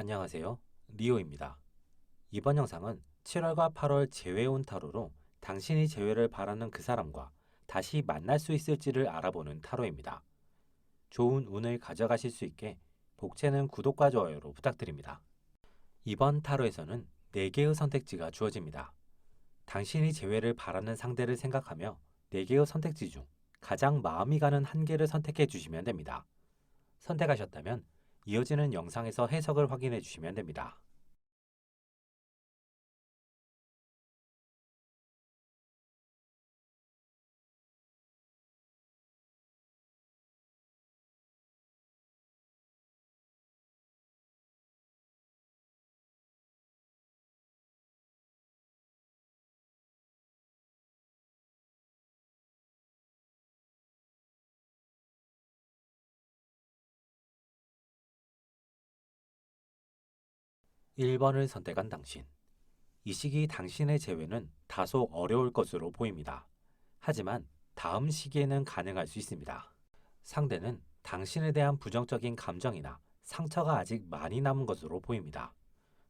안녕하세요. 리오입니다. 이번 영상은 7월과 8월 재회운 타로로 당신이 재회를 바라는 그 사람과 다시 만날 수 있을지를 알아보는 타로입니다. 좋은 운을 가져가실 수 있게 복채는 구독과 좋아요로 부탁드립니다. 이번 타로에서는 4개의 선택지가 주어집니다. 당신이 재회를 바라는 상대를 생각하며 4개의 선택지 중 가장 마음이 가는 한 개를 선택해 주시면 됩니다. 선택하셨다면 이어지는 영상에서 해석을 확인해 주시면 됩니다. 일 번을 선택한 당신. 이 시기 당신의 재회는 다소 어려울 것으로 보입니다. 하지만 다음 시기에는 가능할 수 있습니다. 상대는 당신에 대한 부정적인 감정이나 상처가 아직 많이 남은 것으로 보입니다.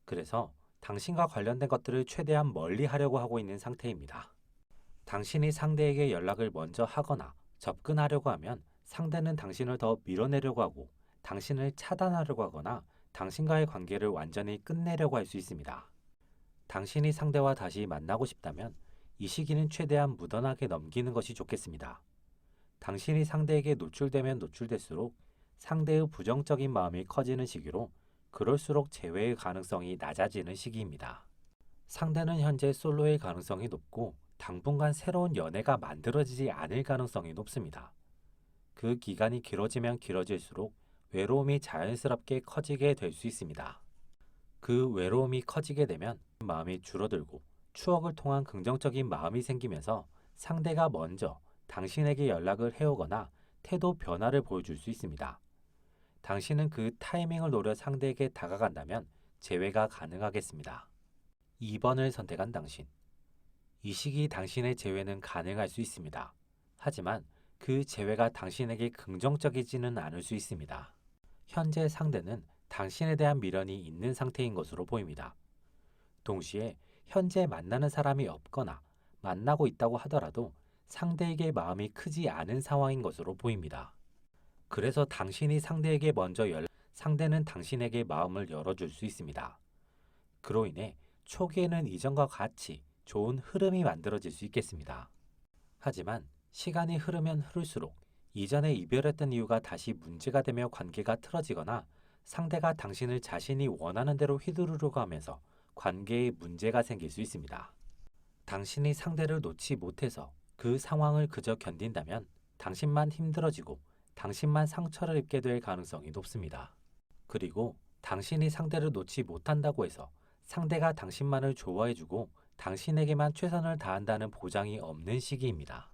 그래서 당신과 관련된 것들을 최대한 멀리 하려고 하고 있는 상태입니다. 당신이 상대에게 연락을 먼저 하거나 접근하려고 하면 상대는 당신을 더 밀어내려고 하고 당신을 차단하려고 하거나 당신과의 관계를 완전히 끝내려고 할 수 있습니다. 당신이 상대와 다시 만나고 싶다면 이 시기는 최대한 무던하게 넘기는 것이 좋겠습니다. 당신이 상대에게 노출되면 노출될수록 상대의 부정적인 마음이 커지는 시기로 그럴수록 재회의 가능성이 낮아지는 시기입니다. 상대는 현재 솔로의 가능성이 높고 당분간 새로운 연애가 만들어지지 않을 가능성이 높습니다. 그 기간이 길어지면 길어질수록 외로움이 자연스럽게 커지게 될 수 있습니다. 그 외로움이 커지게 되면 마음이 줄어들고 추억을 통한 긍정적인 마음이 생기면서 상대가 먼저 당신에게 연락을 해오거나 태도 변화를 보여줄 수 있습니다. 당신은 그 타이밍을 노려 상대에게 다가간다면 재회가 가능하겠습니다. 2번을 선택한 당신. 이 시기 당신의 재회는 가능할 수 있습니다. 하지만 그 재회가 당신에게 긍정적이지는 않을 수 있습니다. 현재 상대는 당신에 대한 미련이 있는 상태인 것으로 보입니다. 동시에 현재 만나는 사람이 없거나 만나고 있다고 하더라도 상대에게 마음이 크지 않은 상황인 것으로 보입니다. 그래서 당신이 상대에게 먼저 열, 상대는 당신에게 마음을 열어줄 수 있습니다. 그로 인해 초기에는 이전과 같이 좋은 흐름이 만들어질 수 있겠습니다. 하지만 시간이 흐르면 흐를수록 이전에 이별했던 이유가 다시 문제가 되며 관계가 틀어지거나 상대가 당신을 자신이 원하는 대로 휘두르려고 하면서 관계에 문제가 생길 수 있습니다. 당신이 상대를 놓지 못해서 그 상황을 그저 견딘다면 당신만 힘들어지고 당신만 상처를 입게 될 가능성이 높습니다. 그리고 당신이 상대를 놓지 못한다고 해서 상대가 당신만을 좋아해주고 당신에게만 최선을 다한다는 보장이 없는 시기입니다.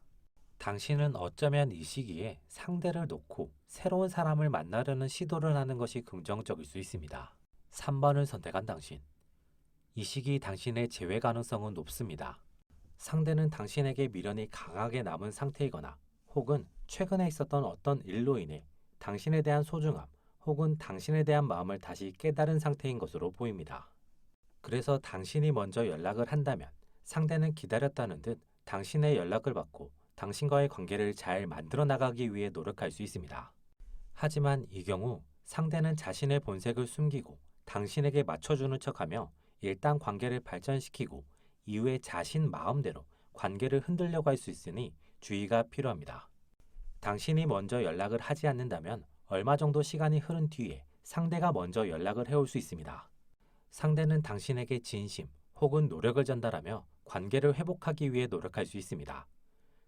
당신은 어쩌면 이 시기에 상대를 놓고 새로운 사람을 만나려는 시도를 하는 것이 긍정적일 수 있습니다. 3번을 선택한 당신. 이 시기 당신의 재회 가능성은 높습니다. 상대는 당신에게 미련이 강하게 남은 상태이거나 혹은 최근에 있었던 어떤 일로 인해 당신에 대한 소중함 혹은 당신에 대한 마음을 다시 깨달은 상태인 것으로 보입니다. 그래서 당신이 먼저 연락을 한다면 상대는 기다렸다는 듯 당신의 연락을 받고 당신과의 관계를 잘 만들어 나가기 위해 노력할 수 있습니다. 하지만 이 경우 상대는 자신의 본색을 숨기고 당신에게 맞춰주는 척하며 일단 관계를 발전시키고 이후에 자신 마음대로 관계를 흔들려고 할 수 있으니 주의가 필요합니다. 당신이 먼저 연락을 하지 않는다면 얼마 정도 시간이 흐른 뒤에 상대가 먼저 연락을 해올 수 있습니다. 상대는 당신에게 진심 혹은 노력을 전달하며 관계를 회복하기 위해 노력할 수 있습니다.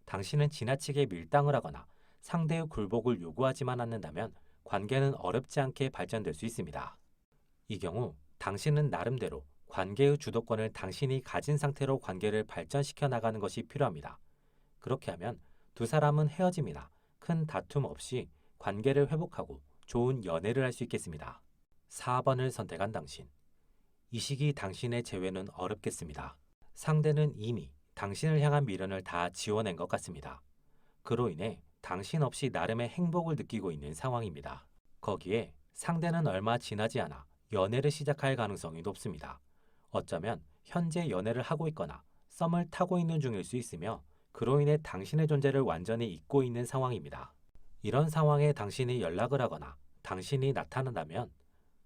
당신은 지나치게 밀당을 하거나 상대의 굴복을 요구하지만 않는다면 관계는 어렵지 않게 발전될 수 있습니다. 이 경우 당신은 나름대로 관계의 주도권을 당신이 가진 상태로 관계를 발전시켜 나가는 것이 필요합니다. 그렇게 하면 두 사람은 헤어짐이나 큰 다툼 없이 관계를 회복하고 좋은 연애를 할 수 있겠습니다. 4번을 선택한 당신. 이 시기 당신의 재회는 어렵겠습니다. 상대는 이미 당신을 향한 미련을 다 지워낸 것 같습니다. 그로 인해 당신 없이 나름의 행복을 느끼고 있는 상황입니다. 거기에 상대는 얼마 지나지 않아 연애를 시작할 가능성이 높습니다. 어쩌면 현재 연애를 하고 있거나 썸을 타고 있는 중일 수 있으며 그로 인해 당신의 존재를 완전히 잊고 있는 상황입니다. 이런 상황에 당신이 연락을 하거나 당신이 나타난다면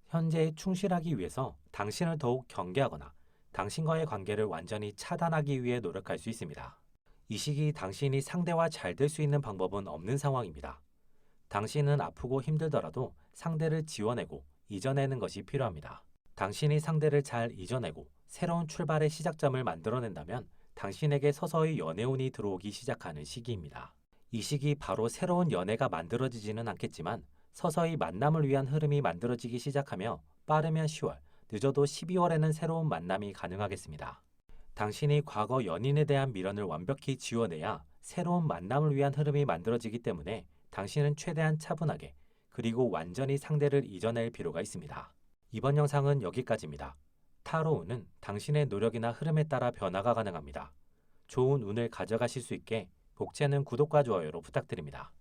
현재에 충실하기 위해서 당신을 더욱 경계하거나 당신과의 관계를 완전히 차단하기 위해 노력할 수 있습니다. 이 시기 당신이 상대와 잘 될 수 있는 방법은 없는 상황입니다. 당신은 아프고 힘들더라도 상대를 지워내고 이겨내는 것이 필요합니다. 당신이 상대를 잘 이겨내고 새로운 출발의 시작점을 만들어낸다면 당신에게 서서히 연애운이 들어오기 시작하는 시기입니다. 이 시기 바로 새로운 연애가 만들어지지는 않겠지만 서서히 만남을 위한 흐름이 만들어지기 시작하며 빠르면 10월, 늦어도 12월에는 새로운 만남이 가능하겠습니다. 당신이 과거 연인에 대한 미련을 완벽히 지워내야 새로운 만남을 위한 흐름이 만들어지기 때문에 당신은 최대한 차분하게 그리고 완전히 상대를 잊어낼 필요가 있습니다. 이번 영상은 여기까지입니다. 타로 운은 당신의 노력이나 흐름에 따라 변화가 가능합니다. 좋은 운을 가져가실 수 있게 복채는 구독과 좋아요로 부탁드립니다.